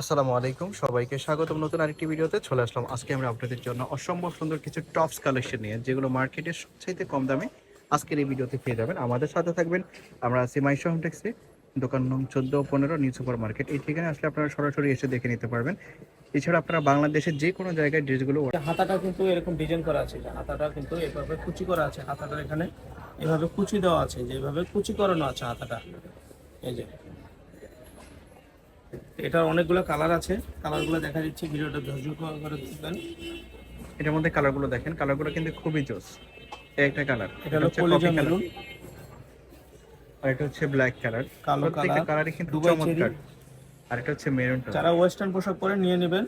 আসসালামু আলাইকুম। সবাইকে স্বাগতম। নতুন আরেকটি ভিডিওতে চলে আসলাম। আজকে আমরা আপনাদের জন্য অসম্ভব সুন্দর কিছু টপস কালেকশন নিয়ে, যেগুলো মার্কেটের সবচাইতে কম দামে আজকের এই ভিডিওতে পেয়ে যাবেন। আমাদের সাথে থাকবেন আমরা আছি মাইশো হোম টেক্সে দোকান নং চোদ্দ, পনেরো নিউ সুপার মার্কেট এই ঠিকানায় আসলে আপনারা সরাসরি এসে দেখে নিতে পারবেন। এছাড়া আপনারা বাংলাদেশের যে কোনো জায়গায় ড্রেসগুলো হাতাটা কিন্তু এরকম ডিজাইন করা আছে। হাতাটা কিন্তু এভাবে কুচি করা আছে। হাতাটা এখানে এভাবে কুচি দেওয়া আছে যে এভাবে কুচি করানো আছে হাতাটা। এই যে এটার অনেকগুলো কালার আছে। কালারগুলো দেখা যাচ্ছে ভিডিওটা ধৈর্য করে দেখবেন। এটার মধ্যে কালারগুলো দেখেন কালারগুলো কিন্তু খুবই জোস। এই একটা কালার এটা হলো কলিজা মেরুন। আর এটা হচ্ছে ব্ল্যাক কালার কালো কালার কালারই কিন্তু। চমৎকার। আর এটা হচ্ছে মেরুন যারা ওয়েস্টার্ন পোশাক পরে নিয়ে নেবেন।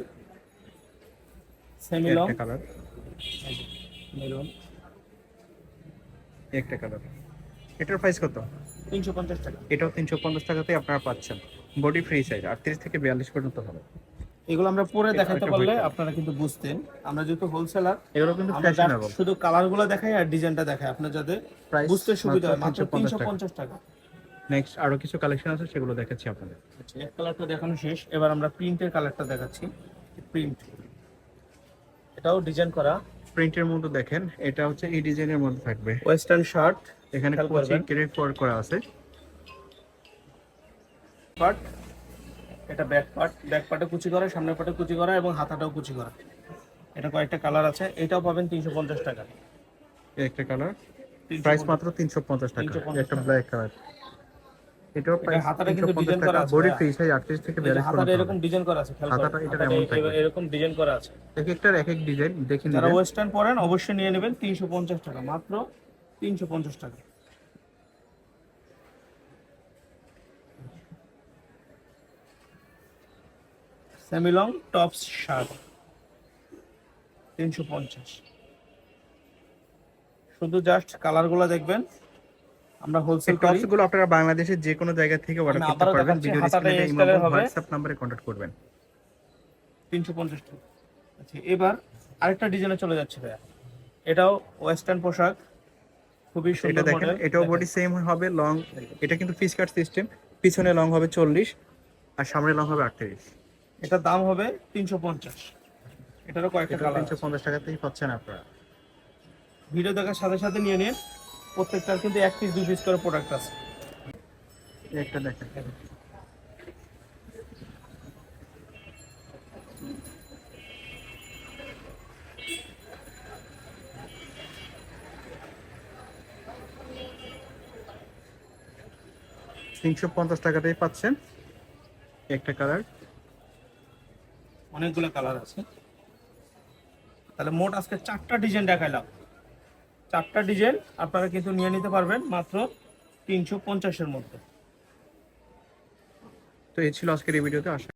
Semi long colour maroon. একটা কালার এটার প্রাইস কত? তিনশো পঞ্চাশ টাকা। এটাও তিনশো পঞ্চাশ টাকাতে আপনারা পাচ্ছেন। বডি ফ্রি সাইজ আটত্রিশ থেকে বিয়াল্লিশ পর্যন্ত হবে। এগুলো আমরা পরে দেখাতে পারলে আপনারা কিন্তু বুঝতেন। আমরা যেহেতু হোলসেলার এগুলো কিন্তু ফ্যাশনেবল শুধু কালারগুলো দেখাই আর ডিজাইনটা দেখাই। আপনার যাতে প্রাইস বুঝতে সুবিধা হয়। মাত্র তিনশো তিনশো পঞ্চাশ টাকা। নেক্সট আরও কিছু কালেকশন আছে সেগুলো দেখাচ্ছি আপনাদের। আচ্ছা এক কালারটা দেখানো শেষ। এবার আমরা প্রিন্টের কালারটা দেখাচ্ছি। প্রিন্ট এটাও ডিজাইন করা। প্রিন্টের মধ্যে দেখেন এটা হচ্ছে এই ডিজাইনের মধ্যে থাকবে। ওয়েস্টার্ন শার্ট এখানে কোচি। ক্রেপ করা আছে। পার্ট এটা ব্যাক পার্ট ব্যাক পার্টে কুচি করা সামনের পার্টে কুচি করা এবং হাতাটাও কুচি করা। এটা কয়েকটা কালার আছে এটাও পাবেন তিনশো পঞ্চাশ টাকা। একটা কালার প্রাইস মাত্র তিনশো পঞ্চাশ টাকা। একটা ব্ল্যাক কালার এটাও প্রাইস হাতাটা কিন্তু পঞ্চাশ design করা আছে, বডি। ফ্রি সাইজ আটত্রিশ থেকে হাতাটা এরকম ডিজাইন করা আছে খেয়াল করবেন। হাতাটা এটার এমন এ- এরকম ডিজাইন করা আছে। এক একটার এক এক ডিজাইন দেখে যারা ওয়েস্টার্ন পরেন অবশ্যই নিয়ে নেবেন তিনশো পঞ্চাশ টাকা। মাত্র তিনশো পঞ্চাশ টাকা। স্যামিলং টপস শার্ট তিনশো পঞ্চাশ। শুধু জাস্ট কালারগুলো দেখবেন আমরা হোলসেল টপসগুলো আপনারা বাংলাদেশের যে কোনো জায়গা থেকে অর্ডার করতে পারবেন। ভিডিও ডিসপ্লেতে ইমেল WhatsApp নম্বরে কন্টাক্ট করবেন। 350 টাকা। আচ্ছা এবার আরেকটা ডিজাইনে চলে যাচ্ছে ভাইয়া। এটাও ওয়েস্টার্ন পোশাক খুবই সুন্দর এটা দেখেন এটাও বডি সেম হবে লং এটা কিন্তু ফিশ কাট সিস্টেম পিছনে লং হবে 40 আর সামনে লং হবে 38 এটা দাম হবে তিনশো পঞ্চাশ। এটারও কয়েকটা কালার তিনশো পঞ্চাশ টাকাতেই পাচ্ছেন আপনারা। ভিডিও দেখার সাথে সাথে নিয়ে নিন। প্রত্যেকটার কিন্তু এক পিস দু পিস করে প্রোডাক্ট আছে। একটা দেখেন। তিনশো পঞ্চাশ টাকাটাই পাচ্ছেন। একটা কালার অনেকগুলো কালার আছে। তাহলে মোট আজকে চারটা ডিজাইন দেখাইলাম। চারটা ডিজাইন আপনারা কিন্তু নিয়ে নিতে পারবেন মাত্র তিনশো পঞ্চাশের মধ্যে। তো এই ছিল আজকের এই ভিডিওতে আসা